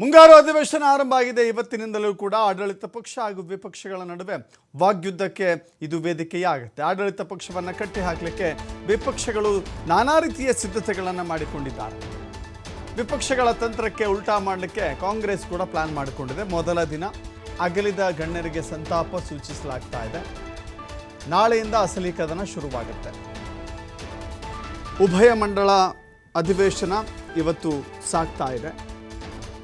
ಮುಂಗಾರು ಅಧಿವೇಶನ ಆರಂಭ ಆಗಿದೆ. ಇವತ್ತಿನಿಂದಲೂ ಕೂಡ ಆಡಳಿತ ಪಕ್ಷ ಹಾಗೂ ವಿಪಕ್ಷಗಳ ನಡುವೆ ವಾಗ್ಯುದ್ಧಕ್ಕೆ ಇದು ವೇದಿಕೆಯಾಗುತ್ತೆ. ಆಡಳಿತ ಪಕ್ಷವನ್ನು ಕಟ್ಟಿ ಹಾಕಲಿಕ್ಕೆ ವಿಪಕ್ಷಗಳು ನಾನಾ ರೀತಿಯ ಸಿದ್ಧತೆಗಳನ್ನು ಮಾಡಿಕೊಂಡಿದ್ದಾರೆ. ವಿಪಕ್ಷಗಳ ತಂತ್ರಕ್ಕೆ ಉಲ್ಟಾ ಮಾಡಲಿಕ್ಕೆ ಕಾಂಗ್ರೆಸ್ ಕೂಡ ಪ್ಲಾನ್ ಮಾಡಿಕೊಂಡಿದೆ. ಮೊದಲ ದಿನ ಅಗಲಿದ ಗಣ್ಯರಿಗೆ ಸಂತಾಪ ಸೂಚಿಸಲಾಗ್ತಾ ಇದೆ. ನಾಳೆಯಿಂದ ಅಸಲಿ ಕದನ ಶುರುವಾಗುತ್ತೆ. ಉಭಯ ಮಂಡಳ ಅಧಿವೇಶನ ಇವತ್ತು ಸಾಗ್ತಾ ಇದೆ.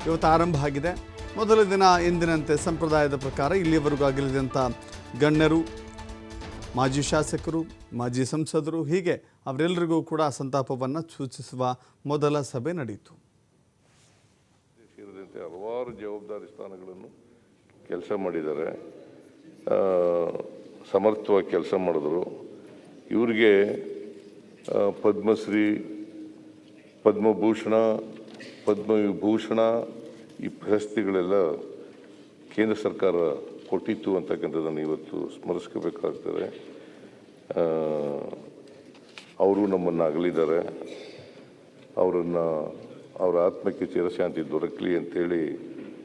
ಇವತ್ತು ಆರಂಭ ಆಗಿದೆ. ಮೊದಲ ದಿನ ಎಂದಿನಂತೆ ಸಂಪ್ರದಾಯದ ಪ್ರಕಾರ ಇಲ್ಲಿಯವರೆಗೂ ಆಗಲಿದಂಥ ಗಣ್ಯರು, ಮಾಜಿ ಶಾಸಕರು, ಮಾಜಿ ಸಂಸದರು, ಹೀಗೆ ಅವರೆಲ್ಲರಿಗೂ ಕೂಡ ಸಂತಾಪವನ್ನು ಸೂಚಿಸುವ ಮೊದಲ ಸಭೆ ನಡೆಯಿತು. ಸೇರಿದಂತೆ ಹಲವಾರು ಜವಾಬ್ದಾರಿ ಸ್ಥಾನಗಳನ್ನು ಕೆಲಸ ಮಾಡಿದ್ದಾರೆ. ಸಮರ್ಥವಾಗಿ ಕೆಲಸ ಮಾಡಿದ್ರು. ಇವರಿಗೆ ಪದ್ಮಶ್ರೀ, ಪದ್ಮಭೂಷಣ, ಪದ್ಮವಿಭೂಷಣ ಈ ಪ್ರಶಸ್ತಿಗಳೆಲ್ಲ ಕೇಂದ್ರ ಸರ್ಕಾರ ಕೊಟ್ಟಿತ್ತು ಅಂತಕ್ಕಂಥದ್ದನ್ನು ಇವತ್ತು ಸ್ಮರಿಸ್ಕೋಬೇಕಾಗ್ತದೆ. ಅವರು ನಮ್ಮನ್ನು ಅಗಲಿದ್ದಾರೆ. ಅವರನ್ನು, ಅವರ ಆತ್ಮಕ್ಕೆ ಚಿರಶಾಂತಿ ದೊರಕಲಿ ಅಂತೇಳಿ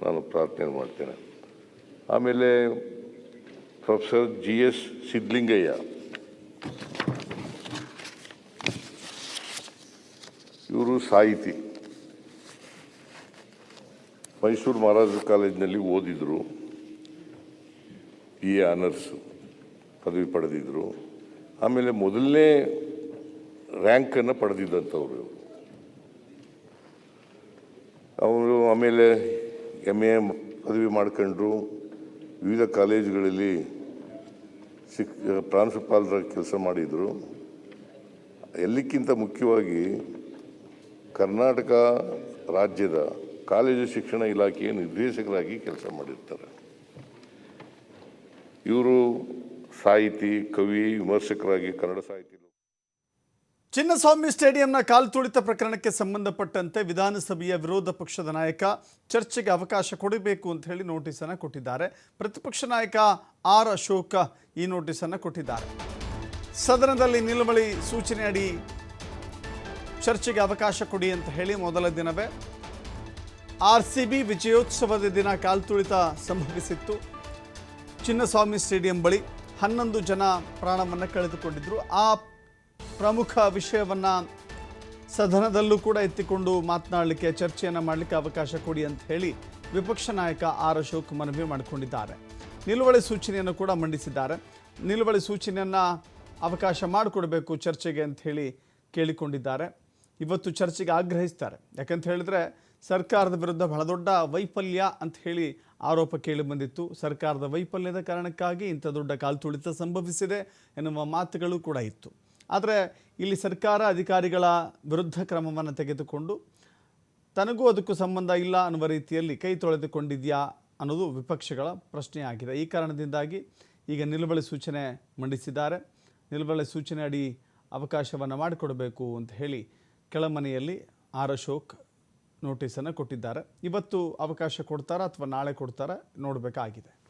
ನಾನು ಪ್ರಾರ್ಥನೆ ಮಾಡ್ತೇನೆ. ಆಮೇಲೆ ಪ್ರೊಫೆಸರ್ ಜಿ ಎಸ್ ಸಿದ್ಲಿಂಗಯ್ಯ. ಇವರು ಸಾಹಿತಿ. ಮೈಸೂರು ಮಹಾರಾಜ ಕಾಲೇಜಿನಲ್ಲಿ ಓದಿದರು. ಬಿ ಎ ಆನರ್ಸ್ ಪದವಿ ಪಡೆದಿದ್ದರು ಆಮೇಲೆ ಮೊದಲನೇ ರ್ಯಾಂಕನ್ನು ಪಡೆದಿದ್ದಂಥವ್ರು ಅವರು ಆಮೇಲೆ ಎಂ ಎ ಪದವಿ ಮಾಡ್ಕೊಂಡ್ರು. ವಿವಿಧ ಕಾಲೇಜುಗಳಲ್ಲಿ ಶಿಕ್ ಪ್ರಾಂಶುಪಾಲರ ಕೆಲಸ ಮಾಡಿದರು. ಎಲ್ಲಕ್ಕಿಂತ ಮುಖ್ಯವಾಗಿ ಕರ್ನಾಟಕ ರಾಜ್ಯದ ಕಾಲೇಜು ಶಿಕ್ಷಣ ಇಲಾಖೆಯ ನಿರ್ದೇಶಕರಾಗಿ ಕೆಲಸ ಮಾಡಿರ್ತಾರೆ. ಇವರು ಸಾಹಿತಿ, ಕವಿ, ವಿಮರ್ಶಕರಾಗಿ ಕನ್ನಡ ಸಾಹಿತಿ ಚಿನ್ನಸ್ವಾಮಿ ಸ್ಟೇಡಿಯಂನ ಕಾಲ್ತುಳಿತ ಪ್ರಕರಣಕ್ಕೆ ಸಂಬಂಧಪಟ್ಟಂತೆ ವಿಧಾನಸಭೆಯ ವಿರೋಧ ಪಕ್ಷದ ನಾಯಕ ಚರ್ಚೆಗೆ ಅವಕಾಶ ಕೊಡಬೇಕು ಅಂತ ಹೇಳಿ ನೋಟಿಸನ್ನು ಕೊಟ್ಟಿದ್ದಾರೆ. ಪ್ರತಿಪಕ್ಷ ನಾಯಕ ಆರ್ ಅಶೋಕ ಈ ನೋಟಿಸನ್ನು ಕೊಟ್ಟಿದ್ದಾರೆ. ಸದನದಲ್ಲಿ ನಿಲುವಳಿ ಸೂಚನೆ ಅಡಿ ಚರ್ಚೆಗೆ ಅವಕಾಶ ಕೊಡಿ ಅಂತ ಹೇಳಿ ಮೊದಲ ದಿನವೇ ಆರ್ ಸಿ ಬಿ ವಿಜಯೋತ್ಸವದ ದಿನ ಕಾಲ್ತುಳಿತ ಸಂಭವಿಸಿತ್ತು. ಚಿನ್ನಸ್ವಾಮಿ ಸ್ಟೇಡಿಯಂ ಬಳಿ ಹನ್ನೊಂದು ಜನ ಪ್ರಾಣವನ್ನು ಕಳೆದುಕೊಂಡಿದ್ದರು ಆ ಪ್ರಮುಖ ವಿಷಯವನ್ನು ಸದನದಲ್ಲೂ ಕೂಡ ಎತ್ತಿಕೊಂಡು ಮಾತನಾಡಲಿಕ್ಕೆ, ಚರ್ಚೆಯನ್ನು ಮಾಡಲಿಕ್ಕೆ ಅವಕಾಶ ಕೊಡಿ ಅಂತ ಹೇಳಿ ವಿಪಕ್ಷ ನಾಯಕ ಆರ್ ಅಶೋಕ್ ಮನವಿ ಮಾಡಿಕೊಂಡಿದ್ದಾರೆ. ನಿಲುವಳಿ ಸೂಚನೆಯನ್ನು ಕೂಡ ಮಂಡಿಸಿದ್ದಾರೆ. ನಿಲುವಳಿ ಸೂಚನೆಯನ್ನು ಅವಕಾಶ ಮಾಡಿಕೊಡಬೇಕು ಚರ್ಚೆಗೆ ಅಂತ ಹೇಳಿ ಕೇಳಿಕೊಂಡಿದ್ದಾರೆ. ಇವತ್ತು ಚರ್ಚೆಗೆ ಆಗ್ರಹಿಸ್ತಾರೆ. ಯಾಕಂತ ಹೇಳಿದ್ರೆ ಸರ್ಕಾರದ ವಿರುದ್ಧ ಬಹಳ ದೊಡ್ಡ ವೈಫಲ್ಯ ಅಂತ ಹೇಳಿ ಆರೋಪ ಕೇಳಿ ಬಂದಿತ್ತು. ಸರ್ಕಾರದ ವೈಫಲ್ಯದ ಕಾರಣಕ್ಕಾಗಿ ಇಂಥ ದೊಡ್ಡ ಕಾಲ್ತುಳಿತ ಸಂಭವಿಸಿದೆ ಎನ್ನುವ ಮಾತುಗಳು ಕೂಡ ಇತ್ತು. ಆದರೆ ಇಲ್ಲಿ ಸರ್ಕಾರ ಅಧಿಕಾರಿಗಳ ವಿರುದ್ಧ ಕ್ರಮವನ್ನು ತೆಗೆದುಕೊಂಡು ತನಗೂ ಅದಕ್ಕೂ ಸಂಬಂಧ ಇಲ್ಲ ಅನ್ನುವ ರೀತಿಯಲ್ಲಿ ಕೈ ತೊಳೆದುಕೊಂಡಿದೆಯಾ ಅನ್ನೋದು ವಿಪಕ್ಷಗಳ ಪ್ರಶ್ನೆಯಾಗಿದೆ. ಈ ಕಾರಣದಿಂದಾಗಿ ಈಗ ನಿಲುವಳಿ ಸೂಚನೆ ಮಂಡಿಸಿದ್ದಾರೆ. ನಿಲುವಳಿ ಸೂಚನೆ ಅಡಿ ಅವಕಾಶವನ್ನು ಮಾಡಿಕೊಡಬೇಕು ಅಂತ ಹೇಳಿ ಕೆಳಮನೆಯಲ್ಲಿ ಆರ್ ಅಶೋಕ್ ನೋಟಿಸನ್ನು ಕೊಟ್ಟಿದ್ದಾರೆ. ಇವತ್ತು ಅವಕಾಶ ಕೊಡ್ತಾರಾ ಅಥವಾ ನಾಳೆ ಕೊಡ್ತಾರಾ ನೋಡಬೇಕಾಗಿದೆ.